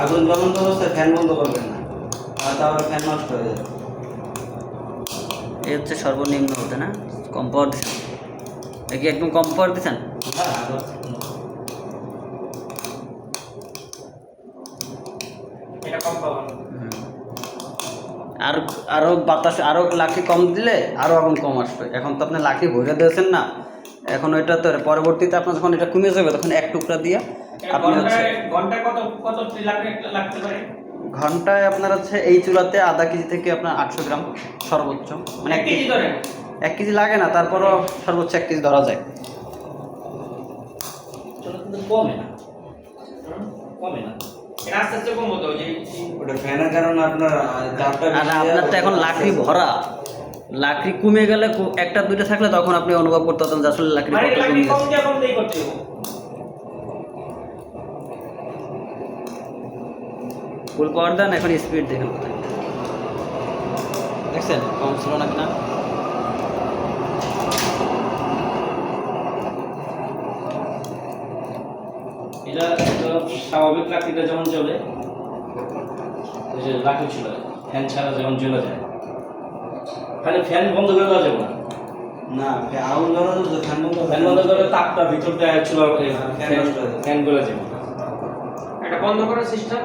আগুন জ্বলন্ত অবস্থায় ফ্যান বন্ধ করবেন না। আর তারপরে ফ্যান নষ্ট হয়ে যাবে এই হচ্ছে সর্বনিম্ন হতে না? কম পাওয়ার দিচ্ছেন এ কি একদম কম পাওয়ার দিচ্ছেন হ্যাঁ, আর আরও বাতাস আরও লাখি কম দিলে আরও আগুন কম আসবে। এখন তো আপনি লাখি ভরে দিয়েছেন না। এখন ওইটা তো পরবর্তীতে আপনার যখন এটা কমে যাবে তখন এক টুকরা দিয়ে আপনি হচ্ছে ঘন্টায় ঘন্টায় কত কত লাগতে পারে? ঘন্টায় আপনার হচ্ছে এই চুলাতে আধা কেজি থেকে আপনার আটশো গ্রাম সর্বোচ্চ। মানে এক কেজি ধরেন। এক কেজি লাগে না তারপরও সর্বোচ্চ এক কেজি ধরা যায়। কমে না। না। আপনার তো এখন লাকড়ি ভরা। লাকড়ি কমে গেলে একটা দুইটা থাকলে তখন আপনি অনুভব করতে পারতেন আসলে লাকড়ি মানে কমে গেছে দিয়ে কম দিয়ে করতে হবে ফুল পাওয়ার দেন এখন স্পিড দেখেন কোথায়। দেখছেন? কম ছিল না? কিনা এটা এটা স্বাভাবিক লাকড়িটা যেমন চলে ওই যে লাকড়ি ছিল ফ্যান ছাড়া যেমন জ্বলে যায়। খালি ফ্যান বন্ধ করে দেওয়া যাবে না। না জ্বলানো তো ফ্যান বন্ধ ফ্যান বন্ধ করে তাপটা ভিতর দিয়ে ছিল ফ্যান নষ্ট যাবে। ফ্যান করে যাবে। একটা বন্ধ করার সিস্টেম